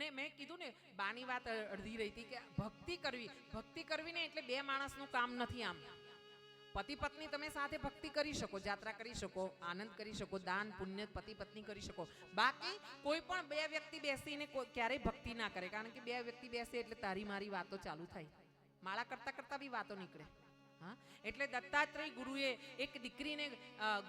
અને મેં કીધું ને, બાની વાત અડધી રહી હતી કે ભક્તિ કરવી. ભક્તિ કરવી ને એટલે બે માણસનું કામ નથી આમ. પતિ પત્ની તમે સાથે ભક્તિ કરી શકો, જાત્રા કરી શકો, આનંદ કરી શકો, દાન, પુણ્ય, પતિ પત્ની કરી શકો. બાકી કોઈ પણ બે વ્યક્તિ બેસીને ક્યારેય ભક્તિ ના કરે. કારણ કે બે વ્યક્તિ બેસે એટલે તારી મારી વાતો ચાલુ થાય. માળા કરતા કરતા બી વાતો નીકળે. હા? એટલે દત્તાત્રેય ગુરુએ એક દીકરીને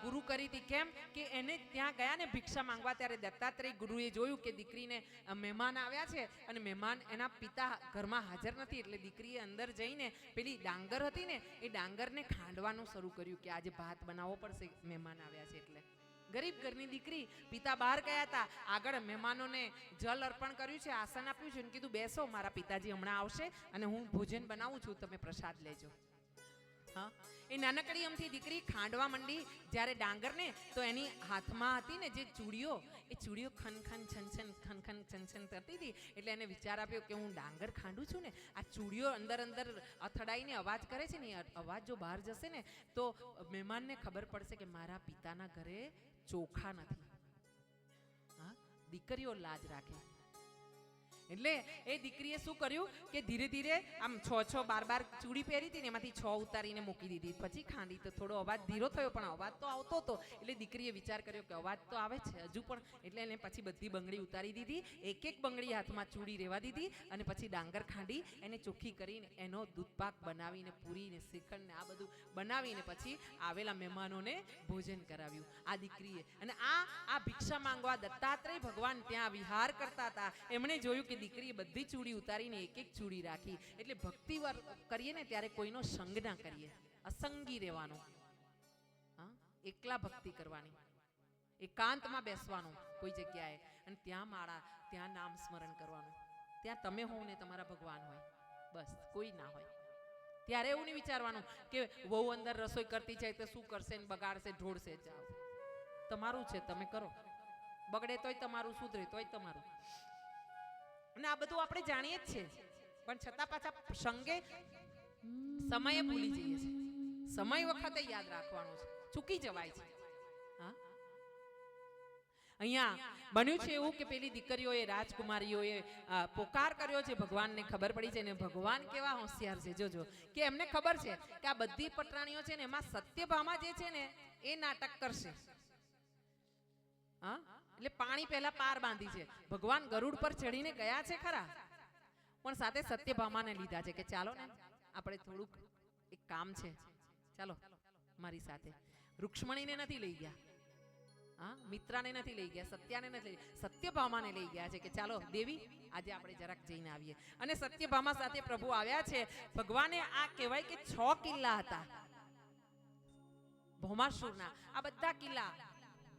ગુરુ કરી હતી. કેમ? કે એને ત્યાં ગયા ને ભિક્ષા માંગવા, ત્યારે દત્તાત્રેય ગુરુએ જોયું કે દીકરીને મહેમાન આવ્યા છે અને મહેમાન એના પિતા ઘરમાં હાજર નથી. એટલે દીકરીએ અંદર જઈને પેલી ડાંગર હતી ને, એ ડાંગરને ખાંડવાનું શરૂ કર્યું કે આજે ભાત બનાવવો પડશે, મહેમાન આવ્યા છે એટલે. ગરીબ ઘરની દીકરી, પિતા બહાર ગયા હતા. આગળ મહેમાનોને જલ અર્પણ કર્યું છે, આસન આપ્યું છે. અને કીધું, બેસો, મારા પિતાજી હમણાં આવશે અને હું ભોજન બનાવું છું. તમે પ્રસાદ લેજો. એ નાનકડી અમથી દીકરી ખાંડવા માંડી, જ્યારે ડાંગરને, તો એની હાથમાં હતી ને જે ચૂડીઓ, એ ચૂડીઓ ખનખન છનછન, ખનખન છન ખન ખન છન છન કરતી હતી. એટલે એને વિચાર આપ્યો કે હું ડાંગર ખાંડું છું ને, આ ચૂડીઓ અંદર અંદર અથડાઈને અવાજ કરે છે ને, એ અવાજ જો બહાર જશે ને, તો મહેમાનને ખબર પડશે કે મારા પિતાના ઘરે ચોખા નથી. હા? દીકરીઓ લાજ રાખે. એટલે એ દીકરીએ શું કર્યું કે ધીરે ધીરે આમ છ છ બાર બાર ચૂડી પહેરી હતી ને એમાંથી છ ઉતારીને મૂકી દીધી. પછી ખાંડી તો થોડો અવાજ ધીરો થયો, પણ અવાજ તો આવતો હતો એટલે દીકરીએ વિચાર કર્યો કે અવાજ તો આવે છે હજુ પણ. એટલે એને પછી બધી બંગડી ઉતારી દીધી, એક એક બંગડી હાથમાં ચૂડી રહેવા દીધી અને પછી ડાંગર ખાંડી એને ચોખ્ખી કરીને એનો દૂધપાક બનાવીને પૂરીને શ્રીખંડ ને આ બધું બનાવીને પછી આવેલા મહેમાનોને ભોજન કરાવ્યું આ દીકરીએ. અને આ આ ભિક્ષા માંગવા દત્તાત્રેય ભગવાન ત્યાં વિહાર કરતા હતા. એમણે જોયું કે દીકરીએ બધી ચૂડી ઉતારીને એક એક ચૂડી રાખી. એટલે ભક્તિ કરીએ ને ત્યારે કોઈનો સંગ ના કરીએ. અસંગી રહેવાનો. હા? એકલા ભક્તિ કરવાની. એકાંતમાં બેસવાનું કોઈ જગ્યાએ. અને ત્યાં માળા, ત્યાં નામ સ્મરણ કરવાનું. ત્યાં તમે હોવ ને તમારા ભગવાન હોય. બસ, કોઈ ના હોય. ત્યારે એવું નહીં વિચારવાનું કે વહુ અંદર રસોઈ કરતી જાય તો શું કરશે ને બગાડશે, ઢોળશે જાઓ તમારું છે, તમે કરો. બગડે તોય તમારું, સુધરે તોય તમારું. અને આ બધું આપણે જાણીએ જ છે પણ છતાં પાછા સંગે સમયે ભૂલી જઈએ છે સમય વખતે યાદ રાખવાનું છે. ચૂકી જવાય છે. અહીંયા બન્યું છે એવું કે પેલી દીકરીઓએ, રાજકુમારીઓએ પોકાર કર્યો છે ભગવાનને. ખબર પડી છે ને ભગવાન કેવા હોશિયાર છે. જોજો કે એમને ખબર છે કે આ બધી પટરાણીઓ છે ને એમાં સત્યભામા જે છે ને એ નાટક કરશે. હા? એટલે પાણી પહેલા પાર બાંધી છે. ભગવાન ગરુડ પર ચડીને ગયા છે ખરા. પણ સાથે સત્યભામાને લીધા છે કે ચાલો ને, આપણે થોડુંક એક કામ છે. ચાલો, મારી સાથે. રૂક્ષ્મણીને નથી લઈ ગયા. હા, મિત્રાને નથી લઈ ગયા, સત્યાને નથી સત્યભામાને લઈ ગયા છે કે ચાલો, દેવી, આજે આપણે જરાક જઈને આવીએ. અને સત્યભામા સાથે પ્રભુ આવ્યા છે. ભગવાને આ કહેવાય કે છ કિલ્લા હતા. ભૌમાસુરના. આ બધા કિલ્લા.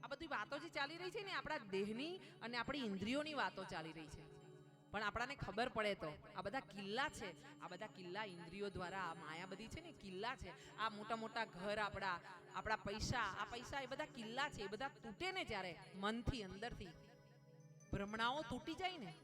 આ બધી વાતો જે ચાલી રહી છે ને, આપણા દેહની અને આપણી ઇન્દ્રિયોની વાતો ચાલી રહી છે. પણ આપણાને ખબર પડે તો, આ બધા કિલ્લા છે. આ બધા કિલ્લા ઇન્દ્રિયો દ્વારા આ માયા બધી છે ને કિલ્લા છે. આ મોટા મોટા ઘર આપણા આપણા પૈસા, આ પૈસા એ બધા કિલ્લા છે. એ બધા તૂટે ને જ્યારે મનથી અંદરથી. ભ્રમણાઓ તૂટી જાય ને,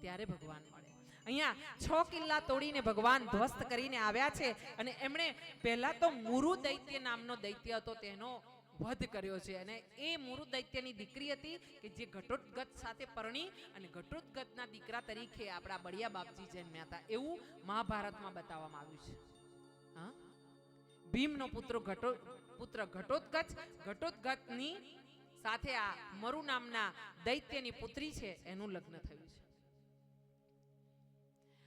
ત્યારે ભગવાન મળે. અહીંયા છ કિલ્લા તોડીને ભગવાન ધ્વસ્ત કરીને આવ્યા છે. અને એમણે પહેલા તો મુરુ દૈત્ય નામનો દૈત્ય હતો, તેનો વધ કર્યો છે અને એ મુરુ દીકરી હતી કે જે ઘટોત્ગત સાથે પરણી અને ઘટોત્ગતના દીકરા તરીકે આપણા બળિયા બાપજી જન્મ્યા હતા. એવું મહાભારતમાં બતાવવામાં આવ્યું છે. હા? ભીમનો પુત્ર ઘટો, પુત્ર ઘટોત્કચ ઘટોત્કચની સાથે આ મરુ નામના દૈત્યની પુત્રી છે, એનું લગ્ન થયું છે.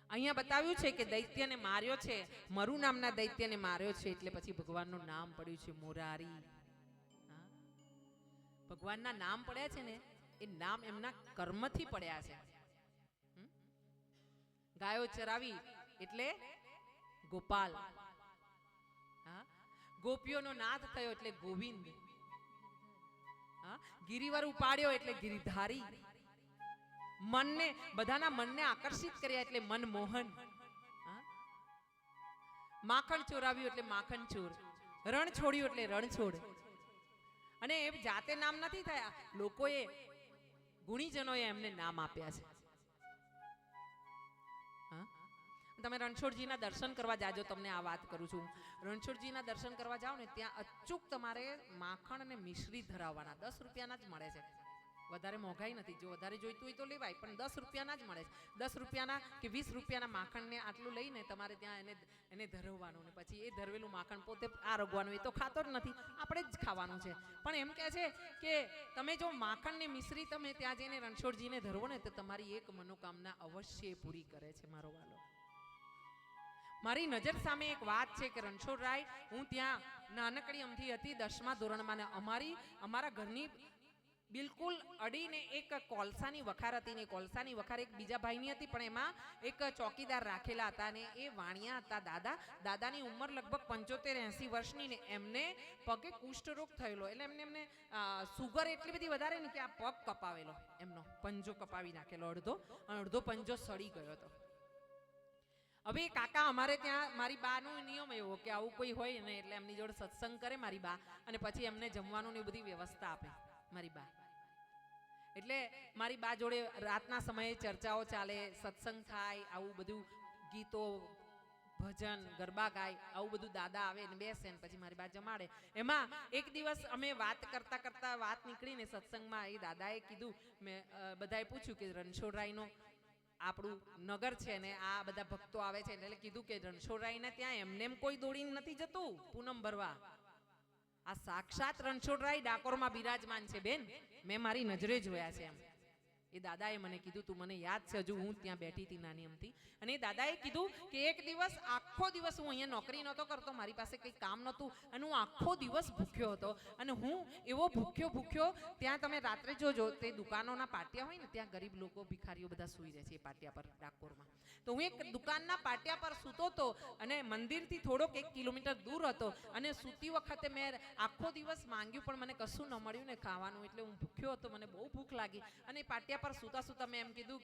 અહીંયા બતાવ્યું છે કે દૈત્યને માર્યો છે, મરુ નામના દૈત્યને માર્યો છે, એટલે પછી ભગવાનનું નામ પડ્યું છે મોરારી? ભગવાનના નામ પડ્યા છે ને, એ નામ એમના કર્મથી પડ્યા છે. ગાયો ચરાવી એટલે ગોપાલ. ગોપીઓનો નાથ થયો એટલે ગોવિંદ. ગિરિવર ઉપાડ્યો એટલે ગિરિધારી. મનને, બધાના મનને આકર્ષિત કર્યા એટલે મનમોહન? માખણ ચોરાવ્યું એટલે માખણ ચોર. રણ છોડ્યું એટલે રણ છોડ અને એ જાતે નામ નથી થયા. લોકોએ ગુણીજનોએ એમને નામ આપ્યા છે. તમે રણછોડજીના દર્શન કરવા જાજો, તમને આ વાત કરું છું. રણછોડજીના દર્શન કરવા જાઓ ને, ત્યાં અચૂક તમારે માખણ અને મિશ્રી ધરાવવાના, દસ રૂપિયાના જ મળે છે. વધારે મોંઘાઈ નથી. જો વધારે જોઈતું હોય તો લેવાય, પણ દસ રૂપિયાના જ મળે છે. દસ રૂપિયાના કે વીસ રૂપિયાના માખણને આટલું લઈને તમારે ત્યાં એને એને ધરવવાનું ને પછી એ ધરવેલું માખણ પોતે આરોગવાનું એ તો ખાતો જ નથી. આપણે જ ખાવાનું છે. પણ એમ કહે છે કે તમે જો માખણને મિશ્રી તમે ત્યાં જઈને રણછોડજીને ધરવો ને, તો તમારી એક મનોકામના અવશ્ય પૂરી કરે છે મારો વાલો. મારી નજર સામે એક વાત છે કે રણછોડરાય, હું ત્યાં નાનકડી અમથી હતી, દસમા ધોરણમાં અમારી, અમારા ઘરની બિલકુલ અડીને એક કોલસાની વખાર હતી ને કોલસાની વખાર એક બીજા ભાઈની હતી, પણ એમાં એક ચોકીદાર રાખેલા હતા ને એ વાણિયા હતા દાદા. દાદાની ઉંમર લગભગ પંચોતેર એંસી વર્ષની ને એમને પગે કુષ્ઠરોગ થયેલો. એટલે એમને એમને સુગર એટલી બધી વધારે ને કે આ પગ કપાવેલો એમનો. પંજો કપાવી નાખેલો, અડધો. અડધો પંજો સડી ગયો હતો. હવે કાકા અમારે ત્યાં, મારી બાનો નિયમ એવો કે આવું કોઈ હોય ને એટલે એમની જોડે સત્સંગ કરે મારી બા. અને પછી એમને જમવાનું ને બધી વ્યવસ્થા આપે. મારી બા. એટલે મારી બા જોડે રાતના સમયે ચર્ચાઓ ચાલે, સત્સંગ થાય, આવું બધું ગીતો, ભજન, ગરબા ગાય, આવું બધું દાદા આવે ને બેસે ને પછી મારી બા જમાડે. એમાં એક દિવસ અમે વાત કરતા કરતા વાત નીકળીને સત્સંગમાં એ દાદાએ કીધું, મેં બધાએ પૂછ્યું કે રણછોડરાયનો આપણું નગર છે ને આ બધા ભક્તો આવે છે એટલે કીધું કે રણછોડરાયને ત્યાં એમને એમ કોઈ દોડીને નથી જતું, પૂનમ ભરવા. આ સાક્ષાત રણછોડરાય ડાકોરમાં બિરાજમાન છે બેન. મેં મારી નજરે જોયા છે એમ. એ દાદાએ મને કીધું, તું મને યાદ છે, હજુ હું ત્યાં બેઠી હતી નાની અમથી. અને દાદાએ કીધું કે એક દિવસ, આખો દિવસ હું અહીંયા નોકરી નહોતો કરતો, મારી પાસે કંઈ કામ નહોતું, અને હું આખો દિવસ ભૂખ્યો હતો. અને હું એવો ભૂખ્યો ભૂખ્યો, ત્યાં તમે રાત્રે જોજો, તે દુકાનોના પાટિયા હોય ને, ત્યાં ગરીબ લોકો, ભિખારીઓ બધા સૂઈ રહે છે એ પાટિયા પર, ડાકોરમાં. તો હું એક દુકાનના પાટિયા પર સૂતો હતો અને મંદિરથી થોડોક એક કિલોમીટર દૂર હતો. અને સૂતી વખતે મેં આખો દિવસ માંગ્યું, પણ મને કશું ન મળ્યું ને ખાવાનું, એટલે હું ભૂખ્યો હતો, મને બહુ ભૂખ લાગી. અને પાટિયા પર સૂતા સૂતા મેં એમ કીધું